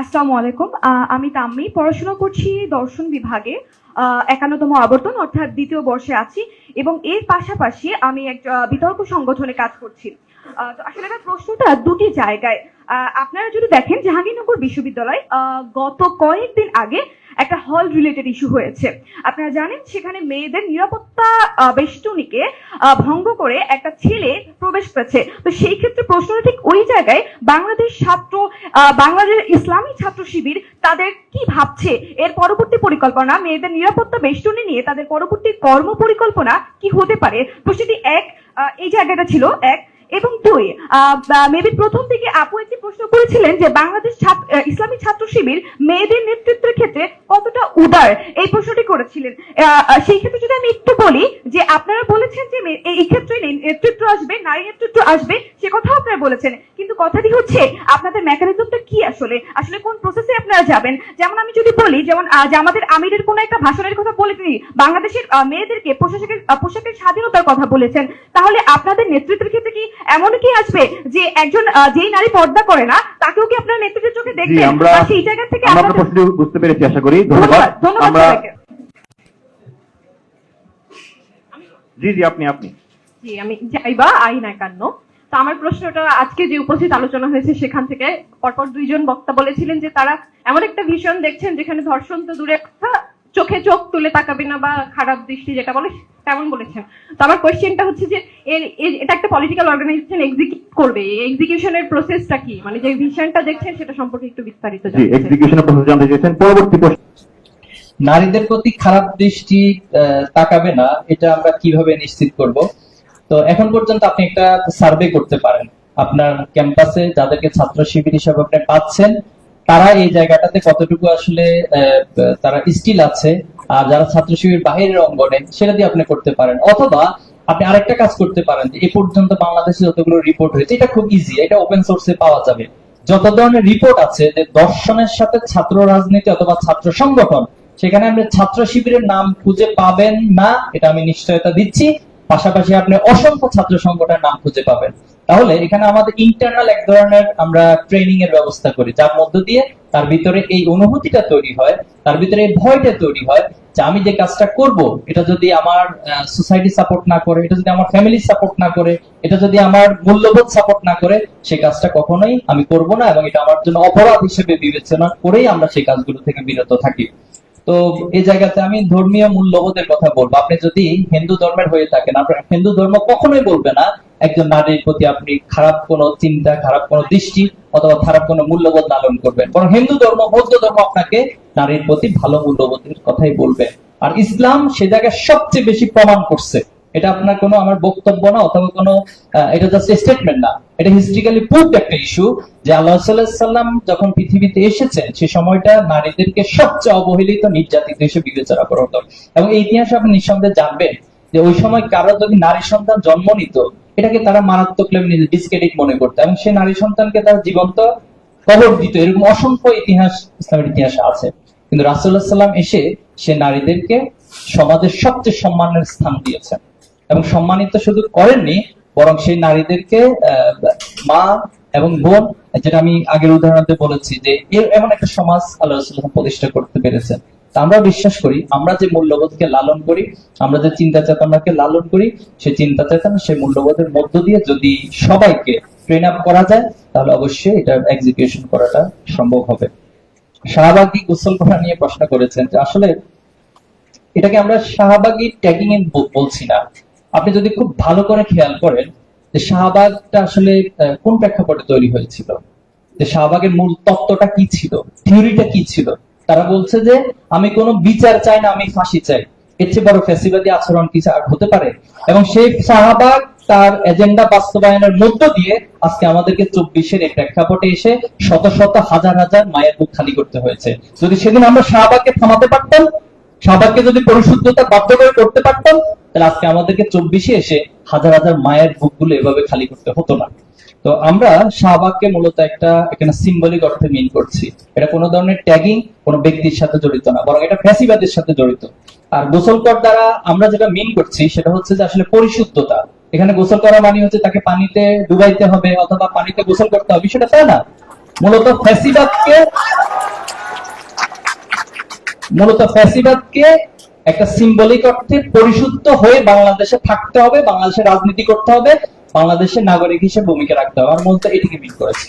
আসসালামু আলাইকুম। আমি তাম্মি, পড়াশোনা করছি দর্শন বিভাগে একান্নতম আবর্তন, অর্থাৎ দ্বিতীয় বর্ষে আছি এবং এর পাশাপাশি আমি এক বিতর্ক সংগঠনে কাজ করছি। তো আসলে আমার প্রশ্নটা দুটি জায়গায়। আপনারা যদি দেখেন, জাহাঙ্গীরনগর বিশ্ববিদ্যালয় গত কয়েকদিন আগে একটা হল রিলেটেড ইস্যু হয়েছে। আপনারা জানেন, সেখানে মেয়েদের নিরাপত্তা বেষ্টনীকে ভঙ্গ করে একটা ছেলে প্রবেশ পেয়েছে তো সেই ক্ষেত্রে প্রশ্নটা ঠিক ওই জায়গায় বাংলাদেশ ছাত্র বাংলাদেশ ইসলামী ছাত্র শিবির তাদের কি ভাবছে? এর পরবর্তী পরিকল্পনা, মেয়েদের নিরাপত্তা বেষ্টনী নিয়ে তাদের পরবর্তী কর্ম পরিকল্পনা কি হতে পারে? প্রশ্নটি এক এই জায়গাটা ছিল এক। এবং দুই মেবি প্রথম থেকে আপু একটি প্রশ্ন করেছিলেন যে বাংলাদেশ ইসলামী ছাত্র শিবির মেয়েদের নেতৃত্বের ক্ষেত্রে কতটা উদার? এই প্রশ্নটি করেছিলেন। সেই ক্ষেত্রে যদি আমি একটু বলি যে আপনারা বলেছেন যে এই ক্ষেত্রে নেতৃত্ব আসবে, নারী নেতৃত্ব আসবে, সে কথাও আপনারা বলেছেন। কিন্তু কথাটি হচ্ছে, আপনাদের মেকানিজমটা কি আসলে? আসলে কোন প্রসেসে আপনারা যাবেন? যেমন আমি যদি বলি, যেমন যে আমাদের আমিরের কোন একটা ভাষণের কথা বলে তিনি বাংলাদেশের মেয়েদেরকে পোশাকের পোশাকের স্বাধীনতার কথা বলেছেন, তাহলে আপনাদের নেতৃত্বের ক্ষেত্রে কি এমন কি আসবে যে একজন যেই নারী পর্দা করে না তাকেও কি আপনার নেতৃত্বের চোখে দেখবেন? আমরা সেই জায়গা থেকে আমরা আপনার প্রশ্নটি বুঝতে পেরেছি আশা করি। ধন্যবাদ। আমরা জি জি আপনি আপনি। জি আমি যাইবা আইন একান্ন তো আমার প্রশ্নটা আজকে যে উপস্থিত আলোচনা হয়েছে সেখান থেকে পরপর দুইজন বক্তা বলেছিলেন যে তারা এমন একটা ভীষণ দেখছেন যেখানে ধর্ষণ তো দূরে। কথা চোখে চোখ তুলে তাকাবে না বা খারাপ দৃষ্টি যেটা বলে তেমন বলেছেন। তো আমার কোয়েশ্চেনটা হচ্ছে যে এর এটা একটা পলিটিক্যাল অর্গানাইজেশন এক্সিকিউট করবে। এক্সিকিউশনের প্রসেসটা কি? মানে যে ভিশনটা দেখছেন সেটা সম্পর্কে একটু বিস্তারিত জানতে চাই। এক্সিকিউশনের প্রসেস জানতে চেয়েছেন পরবর্তী প্রশ্ন। নারীদের প্রতি খারাপ দৃষ্টি আহ, তাকাবে না এটা আমরা কীভাবে নিশ্চিত করব? তো এখন পর্যন্ত আপনি একটা সার্ভে করতে পারেন। আপনার ক্যাম্পাসে যাদেরকে ছাত্র শিবির হিসাবে আপনি পাচ্ছেন তারা এই জায়গাটাতে কতটুকু আসলে তারা স্টিল আছে, আর যারা ছাত্র শিবির বাহিরের অঙ্গনে, সেটা দিয়ে আপনি করতে পারেন। অথবা আপনি আরেকটা কাজ করতে পারেন যে, এ পর্যন্ত বাংলাদেশে যতগুলো রিপোর্ট হয়েছে, এটা খুব ইজি এটা ওপেন সোর্সে পাওয়া যাবে। যত ধরনের রিপোর্ট আছে, যে দর্শনের সাথে ছাত্র রাজনীতি অথবা ছাত্র সংগঠন, সেখানে আপনি ছাত্র শিবিরের নাম খুঁজে পাবেন না, এটা আমি নিশ্চয়তা দিচ্ছি। পাশাপাশি আপনি অসংখ্য ছাত্র সংগঠনের নাম খুঁজে পাবেন। তাহলে এখানে আমাদের ইন্টারনাল এক ধরনের আমরা ট্রেনিং এর ব্যবস্থা করি, যার মধ্য দিয়ে তার ভিতরে এই অনুভূতিটা তৈরি হয়, তার ভিতরে এই ভয়টা তৈরি হয় যে আমি যে কাজটা করব, এটা যদি আমার সোসাইটি সাপোর্ট না করে, এটা যদি আমার ফ্যামিলি সাপোর্ট না করে, এটা যদি আমার মূল্যবোধ সাপোর্ট না করে, সেই কাজটা কখনোই আমি করব না এবং এটা আমার জন্য অপরাধ হিসেবে বিবেচনা করেই আমরা সেই কাজগুলো থেকে বিরত থাকি। তো এই জায়গাতে আমি ধর্মীয় মূল্যবোধের কথা বলব। আপনি যদি হিন্দু ধর্মের হয়ে থাকেন, আপনার হিন্দু ধর্ম কখনোই বলবে না একজন নারীর প্রতি আপনি খারাপ কোনো চিন্তা, খারাপ কোনো দৃষ্টি অথবা খারাপ কোনো মূল্যবোধ লালন করবেন। বরং হিন্দু ধর্ম, বৌদ্ধ ধর্ম আপনাকে নারীর প্রতি ভালো মূল্যবোধের কথাই বলবে। আর ইসলাম সে জায়গায় সবচেয়ে বেশি প্রমাণ করছে। এটা আপনার কোনো আমার বক্তব্য না, অথবা কোনো এটা জাস্ট স্টেটমেন্ট না। এটা হিস্ট্রিক্যালি প্রুভড একটা ইস্যু যে আল্লাহ সাল্লাম যখন পৃথিবীতে এসেছেন, সে সময়টা নারীদেরকে সবচেয়ে অবহেলিত নির্যাতিত হিসেবে বিবেচনা করা হতো। এবং এই ইতিহাস আপনি নিঃসন্দেহে জানবেন যে ওই সময় কারও যদি নারী সন্তান জন্ম নিত এটাকে তারা মারাত্মক ডিসক্রেডিট মনে করতো এবং সেই নারী সন্তানকে তারা জীবন্ত কবর দিত। এরকম অসংখ্য ইতিহাস, ইসলামের ইতিহাসে আছে। কিন্তু রাসুল্লাহ সাল্লাম এসে সে নারীদেরকে সমাজের সবচেয়ে সম্মানের স্থান দিয়েছেন। এবং সম্মানিত শুধু করেননি, বরং সেই নারীদেরকে মা এবং বোন, যেটা আমি আগের উদাহরণে বলেছি যে এমন একটা সমাজ আল্লাহ প্রতিষ্ঠা করতে পেরেছেন। আমরা বিশ্বাস করি, আমরা যে মূল্যবোধকে লালন করি, আমরা যে চিন্তা চেতনাকে লালন করি, সেই চিন্তা চেতনা সেই মূল্যবোধের মধ্য দিয়ে যদি সবাইকে ট্রেন আপ করা যায়, তাহলে অবশ্যই এটা এক্সিকিউশন করাটা সম্ভব হবে। শাহবাগী গোসল করা নিয়ে প্রশ্ন করেছেন যে আসলে এটাকে আমরা শাহবাগী ট্যাগিং এ বলছি না। আপনি যদি খুব ভালো করে খেয়াল করেন যে শাহবাগটা আসলে কোন প্রেক্ষাপটে তৈরি হয়েছিল? যে শাহবাগের মূল তত্ত্বটা কি ছিল? থিওরিটা কি ছিল? তারা বলছে যে, আমি কোনো বিচার চাই না, আমি ফাঁসি চাই। এর চেয়ে বড় ফ্যাসিবাদী আচরণ কি হতে পারে? এবং সেই শাহবাগ তার এজেন্ডা বাস্তবায়নের মধ্য দিয়ে আজকে আমাদেরকে চব্বিশের এই প্রেক্ষাপটে এসে শত শত হাজার হাজার মায়ের বুক খালি করতে হয়েছে। যদি সেদিন আমরা শাহবাগকে থামাতে পারতাম শাহবাগকে যদি পরিশুদ্ধতা বাধ্য করে করতে পারতাম, তাহলে আজকে আমাদেরকে চব্বিশে এসে হাজার হাজার মায়ের বুকগুলো এভাবে খালি করতে হতো না। তো আমরা শাহবাগকে মূলত একটা এখানে সিম্বলিক অর্থে মিন করছি। এটা কোনো ধরনের ট্যাগিং কোনো ব্যক্তির সাথে জড়িত না, বরং এটা ফ্যাসিবাদের সাথে জড়িত। আর গোসল কর দ্বারা আমরা যেটা মিন করছি সেটা হচ্ছে যে আসলে পরিশুদ্ধতা। এখানে গোসল করা মানে হচ্ছে তাকে পানিতে ডুবাইতে হবে অথবা পানিতে গোসল করতে হবে সেটা তাই না। মূলত ফ্যাসিবাদকে মূলত ফ্যাসিবাদকে একটা সিম্বলিক অর্থে পরিশুদ্ধ হয়ে বাংলাদেশে থাকতে হবে বাংলাদেশে রাজনীতি করতে হবে বাংলাদেশের নাগরিক হিসেবে ভূমিকা রাখতে হবে। আমার মূলত এটিকে মিট করেছে।